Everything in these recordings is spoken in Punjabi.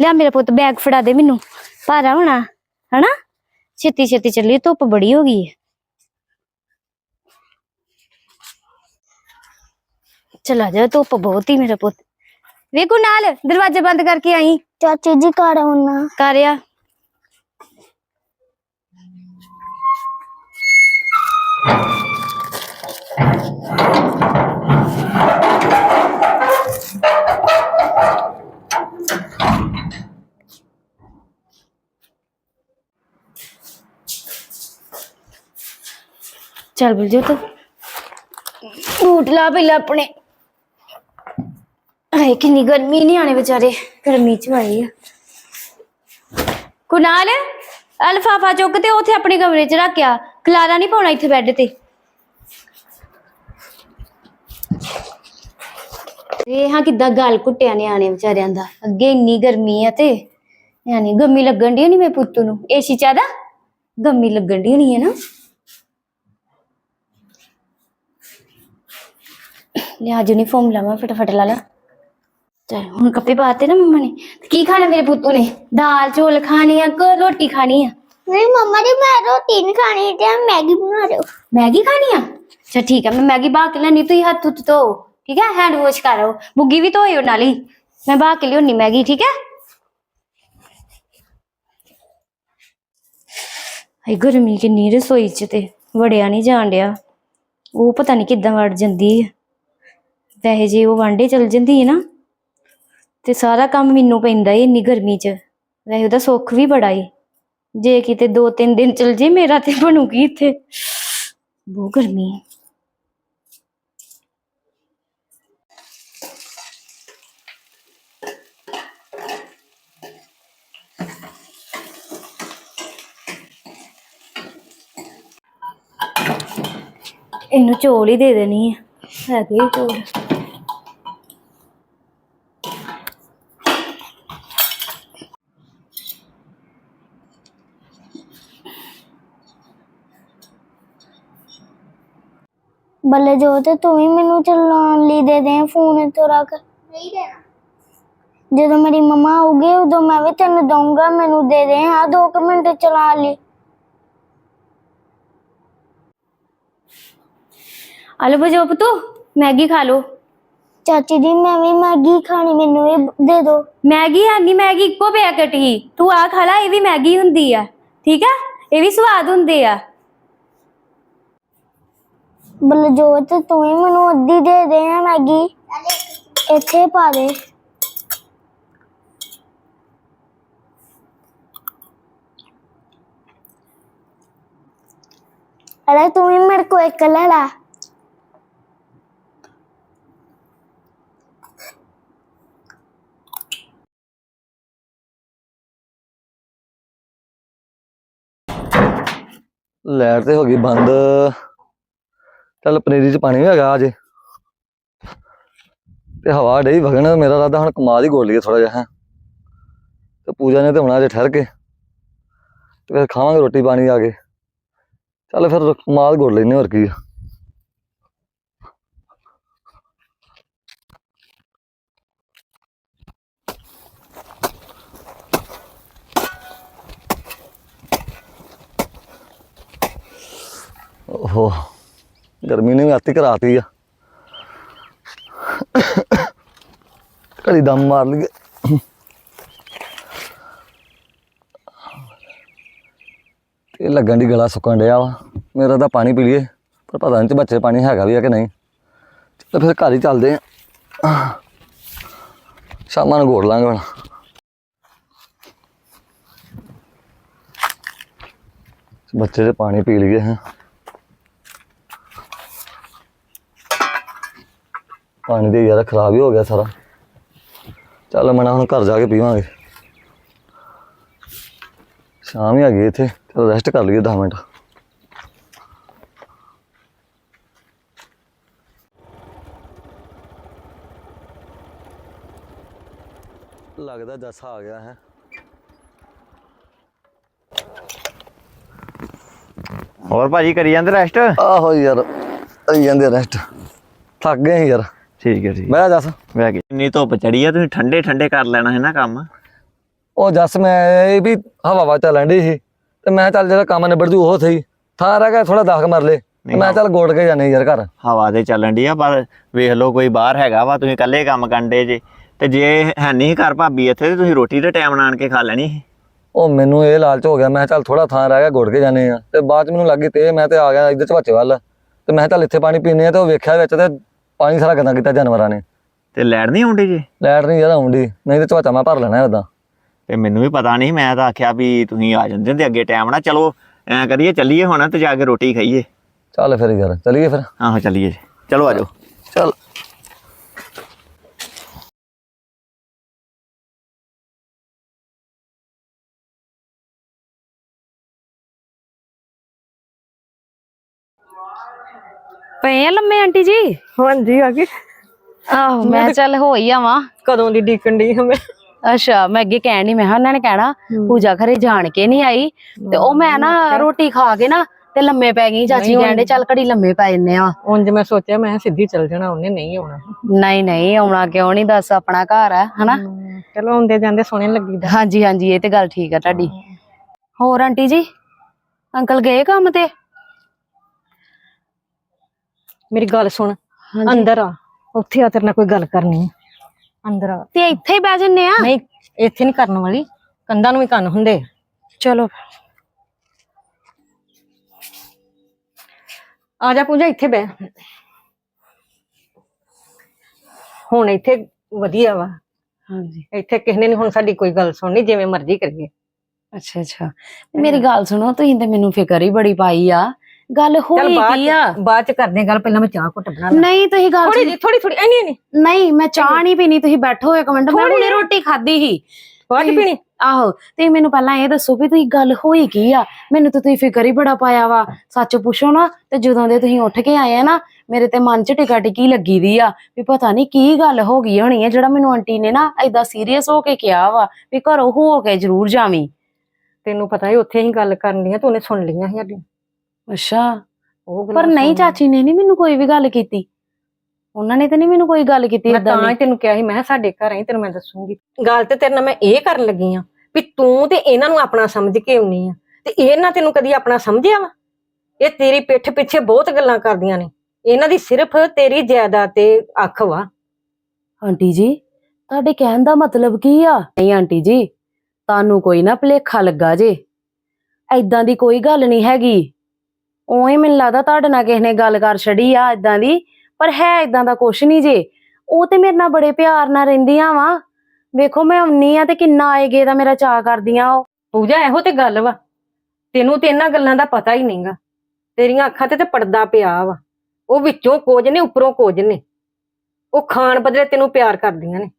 ਲਿਆ ਮੇਰਾ ਪੁੱਤ ਬੈਗ ਫੜਾ ਦੇ ਮੈਨੂੰ। ਭਾਰਾ ਹੋਣਾ ਹਨਾ? ਛੇਤੀ ਛੇਤੀ ਚੱਲੀ ਧੁੱਪ ਬੜੀ ਹੋ ਗਈ ਹੈ। ਚਲਾ ਜਾ ਧੁੱਪ ਬਹੁਤ ਹੀ ਮੇਰਾ ਪੁੱਤ। ਵੇਖੋ ਨਾਲ ਦਰਵਾਜ਼ਾ ਬੰਦ ਕਰਕੇ ਆਈ। ਚਾਚੀ ਜੀ ਘਰ ਆਉਣਾ। ਕਰਿਆ ਚੱਲ ਬਲਜੋ ਤੂੰ ਬੂਟ ਲਾ ਪਹਿਲਾਂ ਆਪਣੇ। ਹਾਏ, ਕਿੰਨੀ ਗਰਮੀ ਨਹੀਂ ਆਣੇ ਵਿਚਾਰੇ, ਗਰਮੀ ਚ ਆਈ ਆ। ਕੁਨਾਲ, ਅਲਫਾਫਾ ਚੁੱਕ ਤੇ ਉੱਥੇ ਆਪਣੇ ਕਮਰੇ 'ਚ ਰੱਖਿਆ ਖਲਾਰਾ ਨਹੀਂ ਪਾਉਣਾ ਇੱਥੇ ਬੈੱਡ ਤੇ। ਇਹ ਹਾਂ ਕਿੱਦਾਂ ਗਲ ਘੁੱਟਿਆ ਨਿਆਣੇ ਵਿਚਾਰਿਆਂ ਦਾ। ਅੱਗੇ ਇੰਨੀ ਗਰਮੀ ਆ ਤੇ। ਯਾਨੀ ਗੰਮੀ ਲੱਗਣ ਦੀ ਨਹੀਂ ਮੇਰੇ ਪੁੱਤ ਨੂੰ। ਏਸੀ ਚਾਦਾ ਗੰਮੀ ਲੱਗਣ ਦੀ ਨਹੀਂ ਹੈ ਨਾ। ਲਿਆ ਯੂਨੀਫਾਰਮ ਲਾਵਾਂ ਫਟਾਫਟ ਲਾ ਲਾ ਚੱਲ ਹੁਣ ਕੱਪੜੇ ਪਾਤੇ ਨਾ ਮੰਮਾ ਨੇ ਤੇ ਕੀ ਖਾਣਾ ਮੇਰੇ ਪੁੱਤੂ ਨੇ ਦਾਲ ਚੌਲ ਖਾਣੇ ਆ ਕਿ ਰੋਟੀ ਖਾਣੀ ਆ ਨਹੀਂ ਮੰਮਾ ਜੀ ਮੈਂ ਰੋਟੀ ਨਹੀਂ ਖਾਣੀ ਤੇ ਮੈਗੀ ਬਣਾ ਦਿਓ ਮੈਗੀ ਖਾਣੀ ਆ ਅੱਛਾ ਠੀਕ ਆ ਮੈਂ ਮੈਗੀ ਬਾ ਕੇ ਲੈਣੀ ਤੁਸੀਂ ਹੱਥ ਉੱਤ ਧੋ ਠੀਕ ਹੈ ਹੈਂਡ ਵਾਸ਼ ਕਰੋ ਬੁੱਗੀ ਵੀ ਧੋਇਓ ਨਾਲ ਹੀ ਮੈਂ ਬਾ ਕੇ ਲਿਆਉਣੀ ਮੈਗੀ ਠੀਕ ਹੈ ਹਾਈ ਗਰਮੀ ਕਿੰਨੀ ਰਸੋਈ ਚ ਤੇ ਵੜਿਆ ਨਹੀਂ ਜਾਣ ਡਿਆ ਉਹ ਪਤਾ ਨਹੀਂ ਕਿੱਦਾਂ ਵੜ ਜਾਂਦੀ ਹੈ ਵੈਸੇ ਜੇ ਉਹ ਵਾਂਡੇ ਚਲ ਜਾਂਦੀ ਹੈ ਨਾ, ਤੇ ਸਾਰਾ ਕੰਮ ਮੈਨੂੰ ਪੈਂਦਾ ਏ ਇੰਨੀ ਗਰਮੀ ਚ। ਵੈਸੇ ਉਹਦਾ ਸੁੱਖ ਵੀ ਬੜਾ ਏ। ਜੇ ਕਿਤੇ ਦੋ ਤਿੰਨ ਦਿਨ ਚਲ ਜੇ ਮੇਰਾ ਤੇ ਬਣੂਗੀ ਇੱਥੇ? ਬਹੁਤ ਗਰਮੀ ਹੈ ਇਹਨੂੰ ਚੋਲ ਹੀ ਦੇ ਦੇਣੀ ਹੈ ਹੈਗੇ ਚੋਲ। ਬੱਲੇ ਜੋ ਤੇ ਤੂੰ ਹੀ ਮੈਨੂੰ ਚਲਾਉਣ ਲਈ ਦੇ ਦੇ ਫੋਨ ਤੋਂ ਰੱਖ। ਨਹੀਂ ਦੇਣਾ। ਜਦੋਂ ਮੇਰੀ ਮਮਾ ਆਉਗੀ ਉਦੋਂ ਮੈਂ ਵੀ ਤੈਨੂੰ ਦਊਂਗਾ ਮੈਨੂੰ ਦੇ ਦੇ। ਆ ਦੋ ਕੁ ਮਿੰਟ ਚਲਾ ਲਈ। ਆਲੂ ਬਜੋ ਪੁੱਤੂ ਮੈਗੀ ਖਾ ਲੋ ਚਾਚੀ ਜੀ ਮੈਂ ਵੀ ਮੈਗੀ ਖਾਣੀ ਮੈਨੂੰ ਵੀ ਦੇ ਦਿਓ ਮੈਗੀ ਹੈ ਨਹੀਂ ਮੈਗੀ ਇੱਕੋ ਪੈਕਟ ਹੀ। ਤੂੰ ਆ ਖਾ ਲੈ ਇਹ ਵੀ ਮੈਗੀ ਹੁੰਦੀ ਆ। ਠੀਕ ਆ? ਇਹ ਵੀ ਸਵਾਦ ਹੁੰਦੇ ਆ। ਬਲਜੋਤ, ਤੂੰ ਹੀ ਮੈਨੂੰ ਅੱਧੀ ਦੇ ਦੇ ਆ ਮੈਗੀ। ਇੱਥੇ ਪਾ ਦੇ। ਅਰੇ ਤੂੰ ਹੀ ਮੇਰੇ ਕੋ ਇੱਕ ਲੈ ਲਾ। ਲਾਈਟ ਤੇ ਹੋ ਗਈ ਬੰਦ। ਚੱਲ ਪਨੀਰੀ ਚ ਪਾਣੀ ਵੀ ਹੈਗਾ ਅਜੇ। ਤੇ ਹਵਾ ਡਈ ਵਗਣ, ਮੇਰਾ ਰਾਦਾ ਹੁਣ ਕਮਾਲ ਹੀ ਗੋਲ ਲਈਏ ਥੋੜਾ ਜਿਹਾ ਹੈਂ। ਤੇ ਪੂਜਾ ਨੇ ਤੇ ਹੁਣ ਅਜੇ ਠਹਿਰ ਕੇ। ਤੇ ਫਿਰ ਖਾਵਾਂਗੇ ਰੋਟੀ ਪਾਣੀ ਆ ਕੇ। ਚੱਲ ਫਿਰ ਕਮਾਲ ਗੋਲ ਲੈਨੇ ਹੋਰ ਕੀ ਆ। ਓਹੋ। ਗਰਮੀ ਨੇ ਵੀ ਆਤੀ ਕਰਾਤੀ ਆ। ਘੜੀ ਦਮ ਮਾਰ ਲਈਏ। ਤੇ ਲੱਗਣ ਦੀ ਗਲਾ ਸੁੱਕਣ ਡਿਆ ਵਾ। ਮੇਰਾ ਤਾਂ ਪਾਣੀ ਪੀ ਲਈਏ, ਪਰ ਪਤਾ ਨਹੀਂ ਚ ਬੱਚੇ ਪਾਣੀ ਹੈਗਾ ਵੀ ਆ ਕਿ ਨਹੀਂ। ਚਲੋ ਫਿਰ ਘਰ ਹੀ ਚੱਲਦੇ ਆ। ਸ਼ਾਮਾਂ ਨੂੰ ਘੋੜ ਲਾਂਗੇ ਹੁਣ। ਬੱਚੇ ਦੇ ਪਾਣੀ ਪੀ ਲਈਏ ਹੈ। ਪਾਣੀ ਦੇ ਯਾਰ ਖਰਾਬ ਹੀ ਹੋ ਗਿਆ ਸਾਰਾ। ਚੱਲ ਮਨਾ ਹੁਣ ਘਰ ਜਾ ਕੇ ਪੀਵਾਂਗੇ। ਸ਼ਾਮ ਹੀ ਆ ਗਈ ਇੱਥੇ। ਚਲ ਰੈਸਟ ਕਰ ਲਈਏ 10 ਮਿੰਟ। ਲੱਗਦਾ ਜੱਸਾ ਆ ਗਿਆ ਹੈ। ਹੋਰ ਭਾਜੀ ਕਰੀ ਜਾਂਦੇ ਰੈਸਟ ਆਹੋ ਯਾਰ ਅਈ ਜਾਂਦੇ ਰੈਸਟ ਥੱਕ ਗਏ ਯਾਰ। ਠੀਕ ਹੈ ਠੀਕ ਬਹਿ ਜਾ ਜੱਸ। ਮੈਂ ਕਿ। ਇੰਨੀ ਧੁੱਪ ਚੜੀ ਆ ਤੁਸੀਂ ਠੰਡੇ ਠੰਡੇ ਕਰ ਲੈਣਾ ਹੈ ਨਾ ਕੰਮ। ਉਹ ਜੱਸ ਮੈਂ ਇਹ ਵੀ ਹਵਾ ਵਾ ਚੱਲਣ ਦੀ ਸੀ ਤੇ ਮੈਂ ਚੱਲ ਜਿਹੜਾ ਕੰਮ ਨਿਬੜ ਜੂ ਉਹ ਸਹੀ। ਥਾਂ ਰਹਿ ਗਿਆ ਥੋੜਾ ਦਾਖ ਮਰ ਲੇ ਤੇ ਮੈਂ ਚੱਲ ਗੋੜ ਕੇ ਜਾਣੇ ਯਾਰ ਘਰ। ਹਵਾ ਤੇ ਚੱਲਣ ਦੀ ਆ ਪਰ ਵੇਖ ਲਓ ਕੋਈ ਬਾਹਰ ਹੈਗਾ ਵਾ ਤੁਸੀਂ ਇਕੱਲੇ ਕੰਮ ਕਰਦੇ ਜੇ। ਤੇ ਜੇ ਹੈ ਨਹੀਂ ਘਰ ਭਾਬੀ ਇੱਥੇ ਤੇ ਤੁਸੀਂ ਰੋਟੀ ਦੇ ਟਾਈਮ ਨਾਲ ਆਣ ਕੇ ਖਾ ਲੈਣੀ ਸੀ। ਉਹ ਮੈਨੂੰ ਇਹ ਲਾਲਚ ਹੋ ਗਿਆ ਮੈਂ ਕਿਹਾ ਚੱਲ ਥੋੜਾ ਥਾਂ ਰਹਿ ਗਿਆ ਗੋੜ ਕੇ ਜਾਣੇ ਆ। ਤੇ ਬਾਅਦ ਚ ਮੈਨੂੰ ਲੱਗੀ ਤੇ ਮੈਂ ਤੇ ਆ ਗਿਆ ਇੱਧਰ ਝਵਾਚੇ ਵੱਲ। ਤੇ ਮੈਂ ਕਿਹਾ ਚੱਲ ਇੱਥੇ ਪਾਣੀ ਪੀਨੇ ਆ ਤੇ ਉਹ ਵੇਖਿਆ ਵਿੱਚ ਤੇ ਪਾਣੀ ਸਾਰਾ ਗੰਦਾ ਕੀਤਾ ਜਾਨਵਰਾਂ ਨੇ। ਤੇ ਲੈਟ ਨਹੀਂ ਆਉਂਦੀ ਜੀ? ਲੈਟ ਨਹੀਂ ਯਾਰ ਆਉਂਦੀ ਨਹੀਂ ਤੇ ਝਵਾਚਾ ਮੈਂ ਭਰ ਲੈਣਾ ਉਹਦਾ ਤੇ ਮੈਨੂੰ ਵੀ ਪਤਾ ਨਹੀਂ ਮੈਂ ਤਾਂ ਆਖਿਆ ਵੀ ਤੁਸੀਂ ਆ ਜਾਂਦੇ ਤੇ ਅੱਗੇ ਟਾਈਮ ਨਾਲ ਚਲੋ ਐ ਕਰੀਏ ਚੱਲੀਏ ਹੁਣ ਤੇ ਜਾ ਕੇ ਰੋਟੀ ਖਾਈਏ। ਚੱਲ ਫਿਰ ਯਾਰ ਚਲੀਏ ਫਿਰ। ਆਹੋ ਚੱਲੀਏ ਜੀ। ਚਲੋ ਆਜੋ ਚੱਲ। ਪਏ ਆ ਲੰਮੇ ਆਂਟੀ ਜੀ? ਹਾਂਜੀ ਆ ਗਏ। ਆਹੋ ਮੈਂ ਚੱਲ ਹੋ ਹੀ ਆਵਾਂ ਕਦੋਂ ਦੀ ਡੀਕਣ ਦੀ ਮੈਂ? ਅੱਛਾ ਮੈਂ ਅੱਗੇ ਕਹਿਣ ਨਹੀਂ ਮੈਂ ਕਿਹਾ ਉਹਨਾਂ ਨੇ ਕਹਿਣਾ ਪੂਜਾ ਘਰੇ ਜਾਣ ਕੇ ਨਹੀਂ ਆਈ। ਤੇ ਉਹ ਮੈਂ ਨਾ ਰੋਟੀ ਖਾ ਕੇ ਨਾ ਤੇ ਲੰਮੇ ਪੈ ਗਈ ਚਾਚੀ ਕਹਿੰਦੇ ਚੱਲ ਘੜੀ ਲੰਮੇ ਪੈ ਜੰਨੇ ਆ। ਉਂਝ ਮੈਂ ਸੋਚਿਆ ਮੈਂ ਸਿੱਧੀ ਚੱਲ ਜਾਣਾ ਉਹਨੇ ਨਹੀਂ ਆਉਣਾ। ਨਹੀਂ ਨਹੀਂ ਆਉਣਾ ਕਿਉਂ ਨਹੀਂ ਦੱਸ ਆਪਣਾ ਘਰ ਆ ਹਨਾ? ਚਲੋ ਆਉਂਦੇ ਜਾਂਦੇ ਸੋਹਣੇ ਲੱਗੀਦਾ ਹਾਂਜੀ ਹਾਂਜੀ ਇਹ ਤੇ ਗੱਲ ਠੀਕ ਆ ਤੁਹਾਡੀ। ਹੋਰ ਆਂਟੀ ਜੀ? ਅੰਕਲ ਗਏ ਕੰਮ ਤੇ? ਮੇਰੀ ਗੱਲ ਸੁਣ। ਅੰਦਰ ਆ। ਉੱਥੇ ਆ ਤੇਰੇ ਨਾਲ ਕੋਈ ਗੱਲ ਕਰਨੀ ਹੈ ਅੰਦਰ ਆ। ਤੇ ਇੱਥੇ ਹੀ ਬਹਿ ਜੰਨੇ ਆ? ਨਹੀਂ ਇੱਥੇ ਨਹੀਂ ਕਰਨ ਵਾਲੀ। ਕੰਧਾਂ ਨੂੰ ਵੀ ਕੰਨ ਹੁੰਦੇ। ਚਲੋ। ਆ ਜਾ ਪੂਜਾ ਇੱਥੇ ਬਹਿ। ਹੁਣ ਇੱਥੇ ਵਧੀਆ ਵਾ। ਹਾਂਜੀ। ਇੱਥੇ ਕਿਸੇ ਨੇ ਨਹੀਂ ਹੁਣ ਸਾਡੀ ਕੋਈ ਗੱਲ ਸੁਣਨੀ ਜਿਵੇਂ ਮਰਜ਼ੀ ਕਰੀਏ। ਅੱਛਾ ਅੱਛਾ। ਮੇਰੀ ਗੱਲ ਸੁਣੋ ਤੁਸੀਂ ਤੇ ਮੈਨੂੰ ਫਿਕਰ ਹੀ ਬੜੀ ਪਾਈ ਆ। ਗੱਲ ਹੋਈ ਕੀ ਆ? ਬਾਅਦ ਚ ਕਰਦੇ ਗੱਲ ਪਹਿਲਾਂ ਮੈਂ ਚਾਹ ਘੁੱਟ ਬਣਾ ਲਾਂ। ਨਹੀਂ ਤੁਸੀਂ ਗੱਲ ਥੋੜੀ ਥੋੜੀ ਥੋੜੀ ਐਨੀ ਐਨੀ ਨਹੀਂ ਮੈਂ ਚਾਹ ਨਹੀਂ ਪੀਣੀ ਤੁਸੀਂ ਬੈਠੋ ਇੱਕ ਮਿੰਟ ਮੈਂ ਹੁਣੇ ਰੋਟੀ ਖਾਧੀ ਸੀ। ਬਾਅਦ ਪੀਣੀ। ਆਹੋ ਤੇ ਮੈਨੂੰ ਪਹਿਲਾਂ ਇਹ ਦੱਸੋ ਵੀ ਤੁਸੀਂ ਗੱਲ ਹੋਈ ਕੀ ਆ? ਮੈਨੂੰ ਤਾਂ ਤੁਸੀਂ ਫਿਕਰ ਹੀ ਬੜਾ ਪਾਇਆ ਵਾ। ਸੱਚ ਪੁੱਛੋ ਨਾ ਤੇ ਜਦੋਂ ਦੇ ਤੁਸੀਂ ਉੱਠ ਕੇ ਆਏ ਆ ਨਾ ਮੇਰੇ ਤੇ ਮਨ 'ਚ ਟਿਕਾ ਟਿਕੀ ਲੱਗੀ ਦੀ ਆ ਵੀ ਪਤਾ ਨਹੀਂ ਕੀ ਗੱਲ ਹੋ ਗਈ ਹੋਣੀ ਆ ਜਿਹੜਾ ਮੈਨੂੰ ਆਂਟੀ ਨੇ ਨਾ ਐਦਾਂ ਸੀਰੀਅਸ ਹੋ ਕੇ ਕਿਹਾ ਵਾ ਵੀ ਘਰੋਂ ਹੋ ਕੇ ਜ਼ਰੂਰ ਜਾਵੀਂ। ਤੈਨੂੰ ਪਤਾ ਹੀ ਉੱਥੇ ਹੀ ਗੱਲ ਕਰਨੀ ਆ ਤੂੰ ਉਹਨੇ ਸੁਣ ਲਈਆਂ ਸੀ ਸਾਡੀ ਅੱਛਾ ਉਹ ਪਰ ਗੱਲਾਂ ਨਹੀਂ ਸੁਣ। ਚਾਚੀ ਨੇ ਨਹੀਂ ਮੈਨੂੰ ਕੋਈ ਵੀ ਗੱਲ ਕੀਤੀ। ਉਹਨਾਂ ਨੇ ਤਾਂ ਨਹੀਂ ਮੈਨੂੰ ਕੋਈ ਗੱਲ ਕੀਤੀ ਮੈਂ ਏਦਾਂ ਤਾਂ ਦੀ ਹੀ ਤੈਨੂੰ ਕਿਹਾ ਸੀ ਮੈਂ ਕਿਹਾ ਸਾਡੇ ਘਰ ਆਈ ਤੈਨੂੰ ਮੈਂ ਦੱਸੂਗੀ। ਗੱਲ ਤੇ ਤੇਰੇ ਨਾਲ ਮੈਂ ਇਹ ਕਰਨ ਲੱਗੀ ਆ ਵੀ ਤੂੰ ਤੇ ਇਹਨਾਂ ਨੂੰ ਆਪਣਾ ਸਮਝ ਕੇ ਆਉਣੀ ਆ। ਤੇ ਇਹਨਾਂ ਤੈਨੂੰ ਕਦੀ ਆਪਣਾ ਸਮਝਿਆ ਵਾ? ਇਹ ਤੇਰੀ ਪਿੱਠ ਪਿੱਛੇ ਬਹੁਤ ਗੱਲਾਂ ਕਰਦੀਆਂ ਨੇ। ਇਹਨਾਂ ਦੀ ਸਿਰਫ ਤੇਰੀ ਜਾਇਦਾਦ ਤੇ ਅੱਖ ਵਾ। ਆਂਟੀ ਜੀ ਤੁਹਾਡੇ ਕਹਿਣ ਦਾ ਮਤਲਬ ਕੀ ਆ? ਨਹੀਂ ਆਂਟੀ ਜੀ ਤੁਹਾਨੂੰ ਕੋਈ ਨਾ ਭੁਲੇਖਾ ਲੱਗਾ ਜੇ। ਐਦਾਂ ਦੀ ਕੋਈ ਗੱਲ ਨਹੀਂ ਹੈਗੀ। ਉਵੇਂ ਮੈਨੂੰ ਲੱਗਦਾ ਤੁਹਾਡੇ ਨਾਲ ਕਿਸੇ ਨੇ ਗੱਲ ਕਰ ਛੜੀ ਆ ਐਦਾਂ ਦੀ, ਪਰ ਹੈ ਐਦਾਂ ਦਾ ਕੁਛ ਨਹੀਂ ਜੇ। ਉਹ ਤੇ ਮੇਰੇ ਨਾਲ ਬੜੇ ਪਿਆਰ ਨਾਲ ਰਹਿੰਦੀਆਂ ਵਾ। ਵੇਖੋ ਮੈਂ ਆਉਣੀ ਆ ਤੇ ਕਿੰਨਾ ਆਏਗੇ ਦਾ ਮੇਰਾ ਚਾਅ ਕਰਦੀਆਂ ਉਹ। ਪੂਜਾ, ਇਹੋ ਤੇ ਗੱਲ ਵਾ। ਤੈਨੂੰ ਤੇ ਇਹਨਾਂ ਗੱਲਾਂ ਦਾ ਪਤਾ ਹੀ ਨਹੀਂਗਾ। ਤੇਰੀਆਂ ਅੱਖਾਂ ਤੇ ਤੇ ਪਰਦਾ ਪਿਆ ਵਾ। ਉਹ ਵਿੱਚੋਂ ਕੁਝ ਨੇ, ਉੱਪਰੋਂ ਕੁਝ ਨੇ। ਉਹ ਖਾਣ ਬਦਲੇ ਤੈਨੂੰ ਪਿਆਰ ਕਰਦੀਆਂ ਨੇ।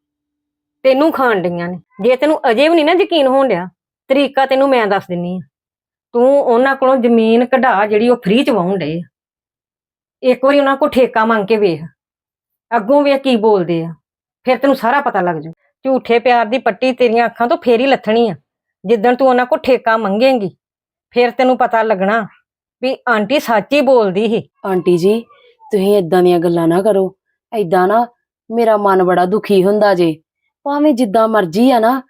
ਤੈਨੂੰ ਖਾਣ ਡਈਆਂ ਨੇ। ਜੇ ਤੈਨੂੰ ਅਜੇ ਵੀ ਨਹੀਂ ਨਾ ਯਕੀਨ ਹੋਣ ਡਿਆ, ਤਰੀਕਾ ਤੈਨੂੰ ਮੈਂ ਦੱਸ ਦਿੰਨੀ ਆ। ਤੂੰ ਉਹਨਾਂ ਕੋਲੋਂ ਜ਼ਮੀਨ ਕਢਾ ਜਿਹੜੀ ਉਹ ਫ੍ਰੀ ਚ ਵਾਹੁਣ ਡਏ ਇੱਕ ਵਾਰੀ ਉਹਨਾਂ ਕੋਲ ਠੇਕਾ ਮੰਗ ਕੇ ਵੇਖ, ਅੱਗੋਂ ਵੇਖ ਕੀ ਬੋਲਦੇ ਆ। ਫਿਰ ਤੈਨੂੰ ਸਾਰਾ ਪਤਾ ਲੱਗ ਜੂ। ਝੂਠੇ ਪਿਆਰ ਦੀ ਪੱਟੀ ਤੇਰੀਆਂ ਅੱਖਾਂ ਤੋਂ ਫੇਰ ਹੀ ਲੱਥਣੀ ਆ। ਜਿੱਦਣ ਤੂੰ ਉਹਨਾਂ ਕੋਲ ਠੇਕਾ ਮੰਗੇਂਗੀ, ਫਿਰ ਤੈਨੂੰ ਪਤਾ ਲੱਗਣਾ ਵੀ ਆਂਟੀ ਸੱਚ ਹੀ ਬੋਲਦੀ ਸੀ। ਆਂਟੀ ਜੀ, ਤੁਸੀਂ ਇਦਾਂ ਦੀਆਂ ਗੱਲਾਂ ਨਾ ਕਰੋ। ਐਦਾਂ ਨਾ ਮੇਰਾ ਮਨ ਬੜਾ ਦੁਖੀ ਹੁੰਦਾ ਜੇ। ਭਾਵੇਂ ਜਿੱਦਾਂ ਮਰਜ਼ੀ ਆ ਨਾ,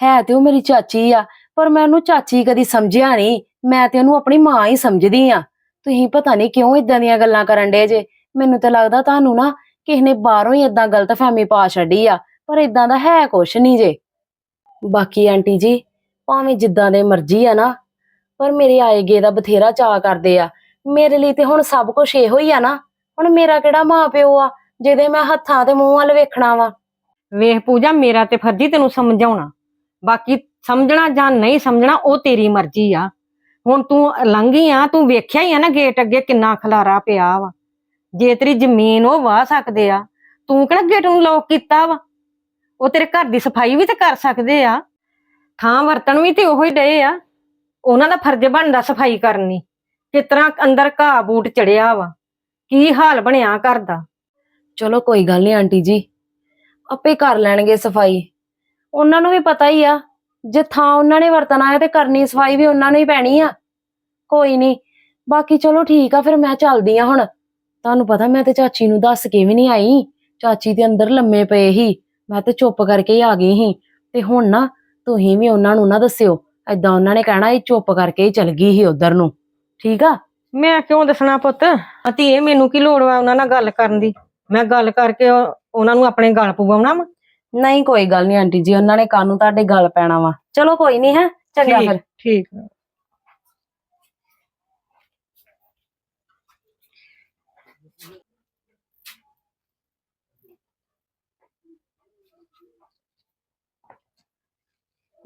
ਹੈ ਤੇ ਉਹ ਮੇਰੀ ਚਾਚੀ ਆ। ਪਰ ਮੈਂ ਉਹਨੂੰ ਚਾਚੀ ਕਦੀ ਸਮਝਿਆ ਨਹੀਂ। ਮੈਂ ਤੇ ਉਹਨੂੰ ਆਪਣੀ ਮਾਂ ਹੀ ਸਮਝਦੀ ਆ। ਤੁਸੀਂ ਪਤਾ ਨਹੀਂ ਕਿਉਂ ਇਦਾਂ ਦੀਆਂ ਗੱਲਾਂ ਕਰਨ ਡੇ ਜੇ। ਮੈਨੂੰ ਤਾਂ ਲੱਗਦਾ ਤੁਹਾਨੂੰ ਨਾ ਕਿਸੇ ਨੇ ਬਾਹਰੋਂ ਹੀ ਇਦਾਂ ਗਲਤਫਹਿਮੀ ਪਾ ਛੱਡੀ ਆ, ਪਰ ਇਦਾਂ ਦਾ ਹੈ ਕੁਛ ਨਹੀਂ ਜੇ। ਬਾਕੀ ਆਂਟੀ ਜੀ, ਭਾਵੇਂ ਜਿੱਦਾਂ ਦੇ ਮਰਜ਼ੀ ਆ ਨਾ, ਪਰ ਮੇਰੇ ਆਏਗੇ ਦਾ ਬਥੇਰਾ ਚਾਅ ਕਰਦੇ ਆ। ਮੇਰੇ ਲਈ ਤੇ ਹੁਣ ਸਭ ਕੁਝ ਇਹੋ ਹੀ ਆ ਨਾ। ਹੁਣ ਮੇਰਾ ਕਿਹੜਾ ਮਾਂ ਪਿਓ ਆ, ਜਿਹਦੇ ਮੈਂ ਹੱਥਾਂ ਤੇ ਮੂੰਹ ਵੱਲ ਵੇਖਣਾ ਵਾ। ਵੇਖ ਪੂਜਾ, ਮੇਰਾ ਤੇ ਫਰਜ਼ੀ ਤੈਨੂੰ ਸਮਝਾਉਣਾ। ਬਾਕੀ ਸਮਝਣਾ ਜਾਂ ਨਹੀਂ ਸਮਝਣਾ, ਉਹ ਤੇਰੀ ਮਰਜ਼ੀ ਆ। ਹੁਣ ਤੂੰ ਲੰਘੀ ਆ, ਤੂੰ ਵੇਖਿਆ ਹੀ ਆ ਨਾ ਗੇਟ ਅੱਗੇ ਕਿੰਨਾ ਖਲਾਰਾ ਪਿਆ ਵਾ। ਜੇ ਤੇਰੀ ਜ਼ਮੀਨ ਉਹ ਵਾਹ ਸਕਦੇ ਆ, ਤੂੰ ਕਿਹੜਾ ਗੇਟ ਨੂੰ ਲੋਕ ਕੀਤਾ ਵਾ? ਉਹ ਤੇਰੇ ਘਰ ਦੀ ਸਫ਼ਾਈ ਵੀ ਤੇ ਕਰ ਸਕਦੇ ਆ। ਥਾਂ ਵਰਤਣ ਵੀ ਤੇ ਉਹੋ ਹੀ ਡਏ ਆ। ਉਹਨਾਂ ਦਾ ਫਰਜ਼ ਬਣਦਾ ਸਫ਼ਾਈ ਕਰਨੀ ਕਿਸ ਤਰ੍ਹਾਂ ਅੰਦਰ ਘਾਹ ਬੂਟ ਚੜਿਆ ਵਾ। ਕੀ ਹਾਲ ਬਣਿਆ ਘਰ ਦਾ? ਚਲੋ ਕੋਈ ਗੱਲ ਨਹੀਂ ਆਂਟੀ ਜੀ, ਆਪੇ ਕਰ ਲੈਣਗੇ ਸਫ਼ਾਈ। ਉਹਨਾਂ ਨੂੰ ਵੀ ਪਤਾ ਹੀ ਆ ਜੇ ਥਾਂ ਉਹਨਾਂ ਨੇ ਵਰਤਣਾ ਹੈ ਤੇ ਕਰਨੀ ਸਫ਼ਾਈ ਵੀ ਉਹਨਾਂ ਨੂੰ ਹੀ ਪੈਣੀ ਆ। ਕੋਈ ਨਹੀਂ ਬਾਕੀ ਚਲੋ ਠੀਕ ਆ, ਫਿਰ ਮੈਂ ਚੱਲਦੀ ਆ ਹੁਣ। ਤੁਹਾਨੂੰ ਪਤਾ ਮੈਂ ਤੇ ਚਾਚੀ ਨੂੰ ਦੱਸ ਕੇ ਵੀ ਨਹੀਂ ਆਈ। ਚਾਚੀ ਦੇ ਅੰਦਰ ਲੰਮੇ ਪਏ ਸੀ, ਮੈਂ ਤੇ ਚੁੱਪ ਕਰਕੇ ਹੀ ਆ ਗਈ ਸੀ। ਤੇ ਹੁਣ ਨਾ ਤੁਸੀਂ ਵੀ ਉਹਨਾਂ ਨੂੰ ਨਾ ਦੱਸਿਓ, ਏਦਾਂ ਉਹਨਾਂ ਨੇ ਕਹਿਣਾ ਇਹ ਚੁੱਪ ਕਰਕੇ ਹੀ ਚਲ ਗਈ ਸੀ ਉਧਰ ਨੂੰ। ਠੀਕ ਆ? ਮੈਂ ਕਿਉਂ ਦੱਸਣਾ ਪੁੱਤ? ਅਤੀ ਇਹ ਮੈਨੂੰ ਕੀ ਲੋੜ ਵਾ ਉਹਨਾਂ ਨਾਲ ਗੱਲ ਕਰਨ ਦੀ? ਮੈਂ ਗੱਲ ਕਰਕੇ ਉਹ- ਉਹਨਾਂ ਨੂੰ ਆਪਣੇ ਗਲ ਪਵਾਉਣਾ ਵਾ? ਨਹੀਂ ਕੋਈ ਗੱਲ ਨਹੀਂ ਆਂਟੀ ਜੀ ਉਹਨਾਂ ਨੇ ਕਾਨੂੰ ਤੁਹਾਡੇ ਗੱਲ ਪੈਣਾ ਵਾ। ਚਲੋ ਕੋਈ ਨਹੀਂ ਹੈ ਚੰਗਾ ਠੀਕ- ਫਿਰ। ਠੀਕ। ਆ।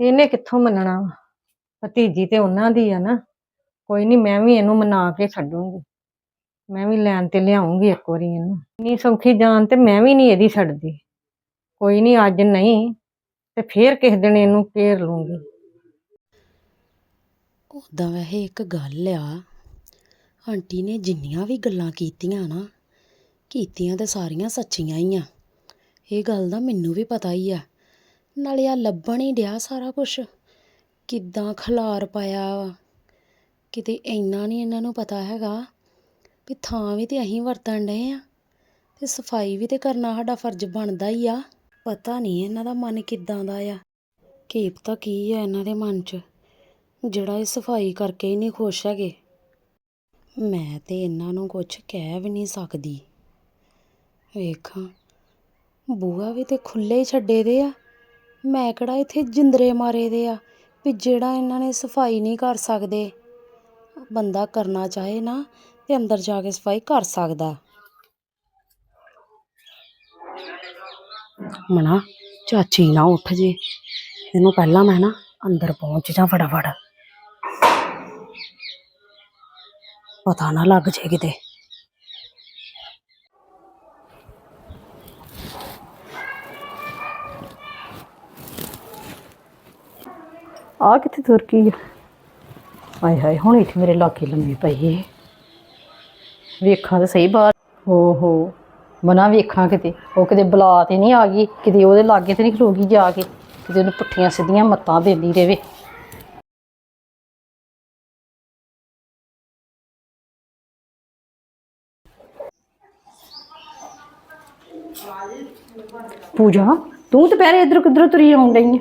ਇਹਨੇ ਕਿੱਥੋਂ ਮੰਨਣਾ ਵਾ? ਭਤੀਜੀ ਤੇ ਉਹਨਾਂ ਦੀ ਆ ਨਾ। ਕੋਈ ਨਹੀਂ ਮੈਂ ਵੀ ਇਹਨੂੰ ਮਨਾ ਕੇ ਛੱਡੂੰਗੀ। ਮੈਂ ਵੀ ਲੈਣ ਤੇ ਲਿਆਉਂਗੀ ਇੱਕ ਵਾਰੀ ਇਹਨੂੰ। ਨਹੀਂ ਸੌਖੀ ਜਾਨ ਤੇ ਮੈਂ ਵੀ ਨਹੀਂ ਇਹਦੀ ਛੱਡਦੀ। ਕੋਈ ਨਹੀਂ ਅੱਜ ਨਹੀਂ ਤੇ ਫੇਰ ਕਿਸੇ ਦਿਨ ਇਹਨੂੰ ਘੇਰ ਲੂੰਗੀ। ਉਦਾਂ ਵੈਸੇ ਇੱਕ ਗੱਲ ਆ, ਆਂਟੀ ਨੇ ਜਿੰਨੀਆਂ ਵੀ ਗੱਲਾਂ ਕੀਤੀਆਂ ਨਾ, ਕੀਤੀਆਂ ਤੇ ਸਾਰੀਆਂ ਸੱਚੀਆਂ ਹੀ ਆ। ਇਹ ਗੱਲ ਦਾ ਮੈਨੂੰ ਵੀ ਪਤਾ ਹੀ ਆ, ਨਾਲੇ ਆ ਲੱਭਣ ਹੀ ਡਿਆ ਸਾਰਾ ਕੁਝ ਕਿੱਦਾਂ ਖਲਾਰ ਪਾਇਆ ਵਾ। ਕਿਤੇ ਇੰਨਾ ਨਹੀਂ ਇਹਨਾਂ ਨੂੰ ਪਤਾ ਹੈਗਾ ਵੀ ਥਾਂ ਵੀ ਤੇ ਅਸੀਂ ਵਰਤਣ ਡਏ ਆ, ਤੇ ਸਫ਼ਾਈ ਵੀ ਤੇ ਕਰਨਾ ਸਾਡਾ ਫਰਜ਼ ਬਣਦਾ ਹੀ ਆ। ਪਤਾ ਨਹੀਂ ਇਹਨਾਂ ਦਾ ਮਨ ਕਿੱਦਾਂ ਦਾ ਆ। ਕੀ ਤਾਂ ਕੀ ਆ ਇਹਨਾਂ ਦੇ ਮਨ 'ਚ? ਜਿਹੜਾ ਇਹ ਸਫ਼ਾਈ ਕਰਕੇ ਹੀ ਨਹੀਂ ਖੁਸ਼ ਹੈਗੇ। ਮੈਂ ਤੇ ਇਹਨਾਂ ਨੂੰ ਕੁਝ ਕਹਿ ਵੀ ਨਹੀਂ ਸਕਦੀ। ਵੇਖਾਂ ਬੂਆ ਵੀ ਤੇ ਖੁੱਲੇ ਹੀ ਛੱਡੇ ਦੇ ਆ। ਮੈਂ ਕਿਹੜਾ ਇੱਥੇ ਜਿੰਦਰੇ ਮਾਰੇ ਦੇ ਆ ਵੀ ਜਿਹੜਾ ਇਹਨਾਂ ਨੇ ਸਫ਼ਾਈ ਨਹੀਂ ਕਰ ਸਕਦੇ। ਬੰਦਾ ਕਰਨਾ ਚਾਹੇ ਨਾ ਤੇ ਅੰਦਰ ਜਾ ਕੇ ਸਫ਼ਾਈ ਕਰ ਸਕਦਾ। ਮਨਾ, ਚਾਚੀ ਨਾ ਉੱਠ ਜੇ। ਇਹਨੂੰ ਪਹਿਲਾਂ ਮੈਂ ਨਾ ਅੰਦਰ ਪਹੁੰਚ ਜਾ ਫਟਾਫਟ। ਪਤਾ ਨਾ ਲੱਗ ਜੇ ਕਿਤੇ। ਆ ਕਿੱਥੇ ਤੁਰ ਗਈ ਆ? ਹਾਏ ਹਾਏ, ਹੁਣ ਇੱਥੇ ਮੇਰੇ ਲਾਗੇ ਲੰਮੀ ਪਈ ਏ। ਵੇਖਾਂ ਤਾਂ ਸਹੀ ਬਾਹਰ। ਹੋ ਮਨਾ ਵੇਖਾਂ ਕਿਤੇ। ਉਹ ਕਿਤੇ ਬੁਲਾ ਤੇ ਨਹੀਂ ਆ ਗਈ। ਕਿਤੇ ਉਹਦੇ ਲਾਗੇ ਤੇ ਨਹੀਂ ਖਲੋਗੀ ਜਾ ਕੇ। ਕਿਤੇ ਉਹਨੂੰ ਪੁੱਠੀਆਂ ਸਿੱਧੀਆਂ ਮੱਤਾਂ ਦਿੰਦੀ ਰਹੇ ਪੂਜਾ, ਤੂੰ ਦੁਪਹਿਰੇ ਪਹਿਰੇ ਇਧਰ ਕਿਧਰੋਂ ਤੁਰੀ ਆਉਣ ਡਈ ਆਂ?